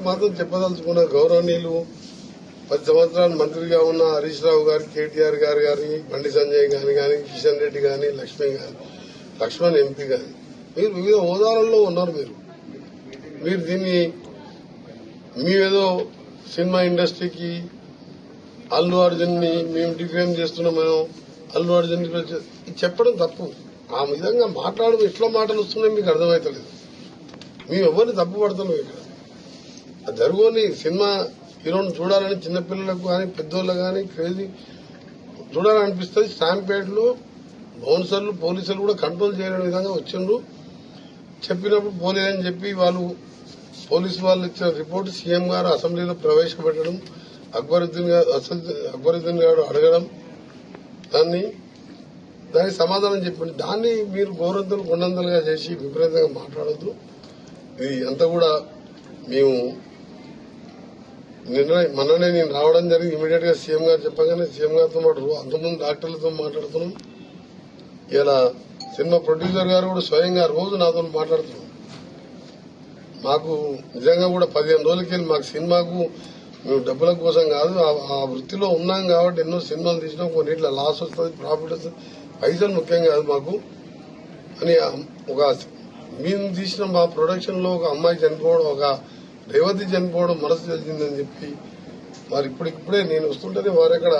ఒకటి మాత్రం చెప్పదలుచుకున్న గౌరవనీయులు పది సంవత్సరాలు మంత్రిగా ఉన్న హరీష్ రావు గారు కేటీఆర్ గారు కానీ బండి సంజయ్ గాని కానీ కిషన్ రెడ్డి కానీ లక్ష్మి గారి లక్ష్మణ్ ఎంపీ గాని మీరు వివిధ హోదాలలో ఉన్నారు మీరు. మీరు దీన్ని మేమేదో సినిమా ఇండస్ట్రీకి అల్లు అర్జున్ని మేము డిఫేమ్ మేము అల్లు అర్జున్ చెప్పడం తప్పు. ఆ విధంగా మాట్లాడడం ఇట్లా మాటలు వస్తున్నాయి మీకు అర్థమవుతలేదు మేము ఎవరిని తప్పు పడతాం ఇక్కడ. జరుగుని సినిమా హీరోని చూడాలని చిన్నపిల్లలకు కానీ పెద్దోళ్ళకు కానీ క్రేజీ చూడాలనిపిస్తుంది. స్టాంపేట్లో బౌన్సర్లు పోలీసులు కూడా కంట్రోల్ చేయలేని విధంగా వచ్చిండ్రు. చెప్పినప్పుడు పోలేదని చెప్పి వాళ్ళు పోలీసు వాళ్ళు ఇచ్చిన రిపోర్ట్ సీఎం గారు అసెంబ్లీలో ప్రవేశపెట్టడం అక్బరుద్దీన్ గారు అక్బరుద్దీన్ గారు అడగడం దాన్ని దానికి సమాధానం చెప్పండి. దాన్ని మీరు గౌరవంతులు కొండంతలుగా చేసి విపరీతంగా మాట్లాడద్దు. ఇది అంతా కూడా మేము నిన్న మొన్ననే నేను రావడం జరిగింది. ఇమీడియట్గా సీఎం గారు చెప్పగానే సీఎం గారితో మాట అంతమంది డాక్టర్లతో మాట్లాడుతున్నాం. ఇలా సినిమా ప్రొడ్యూసర్ గారు కూడా స్వయంగా రోజు నాతో మాట్లాడుతున్నాం మాకు నిజంగా కూడా పదిహేను రోజులకి వెళ్ళి మాకు సినిమాకు మేము డబ్బుల కోసం కాదు ఆ- వృత్తిలో ఉన్నాం కాబట్టి ఎన్నో సినిమాలు తీసినాం. కొన్నిట్లో లాస్ వస్తుంది ప్రాఫిట్ వస్తుంది. పైసలు ముఖ్యం కాదు మాకు. అని ఒక మేము తీసిన మా ప్రొడక్షన్లో ఒక అమ్మాయి చనిపోవడం ఒక రేవతి చనిపోవడం మనసు తెలిసిందని చెప్పి మరి ఇప్పటికిప్పుడే నేను వస్తుంటేనే వారు అక్కడ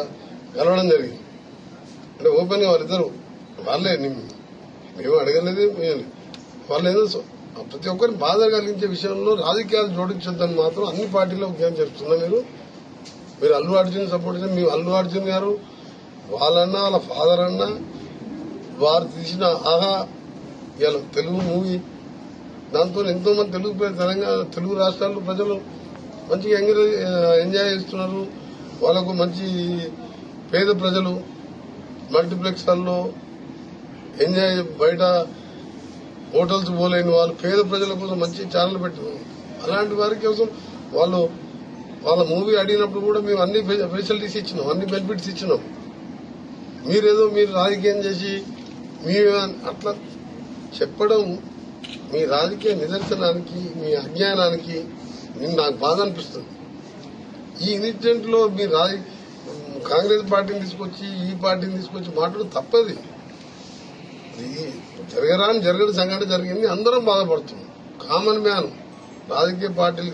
కలవడం జరిగింది. అంటే ఓపెన్గా వారిద్దరు వాళ్ళే మేము అడగలేదు మేము- వాళ్ళు ఏదో ప్రతి ఒక్కరిని బాధ కలిగించే విషయంలో రాజకీయాలు జోడించొద్దని మాత్రం అన్ని పార్టీలో ఉద్యమం చేస్తున్నా మీరు మీరు అల్లు అర్జున్ సపోర్ట్ చేసిన మీ అల్లు అర్జున్ గారు వాళ్ళన్నా వాళ్ళ ఫాదర్ అన్నా వారు తీసిన ఆహా ఇలా తెలుగు మూవీ దాంతో ఎంతో మంది తెలుగు తెలంగాణ తెలుగు రాష్ట్రాల్లో ప్రజలు మంచిగా ఎంజాయ్ ఎంజాయ్ చేస్తున్నారు. వాళ్ళకు మంచి పేద ప్రజలు మల్టీప్లెక్స్లలో ఎంజాయ్ బయట హోటల్స్ పోలేని వాళ్ళు పేద ప్రజల కోసం మంచి ఛానల్ పెట్టినాం అలాంటి వారి కోసం వాళ్ళు వాళ్ళ మూవీ అడిగినప్పుడు కూడా మేము అన్ని ఫెసిలిటీస్ ఇచ్చినాం అన్ని బెనిఫిట్స్ ఇచ్చినాం. మీరేదో మీరు రాజకీయం చేసి మీ అట్లా చెప్పడం మీ రాజకీయ నిదర్శనానికి మీ అజ్ఞానానికి నేను నాకు బాధ అనిపిస్తుంది. ఈ ఇన్సిడెంట్లో మీ రాజ కాంగ్రెస్ పార్టీని తీసుకొచ్చి ఈ పార్టీని తీసుకొచ్చి మాట్లాడు తప్పది. ఇది జరగరాని జరగని సంఘటన జరిగింది. అందరం బాధపడుతున్నాం. కామన్ మ్యాన్ రాజకీయ పార్టీలు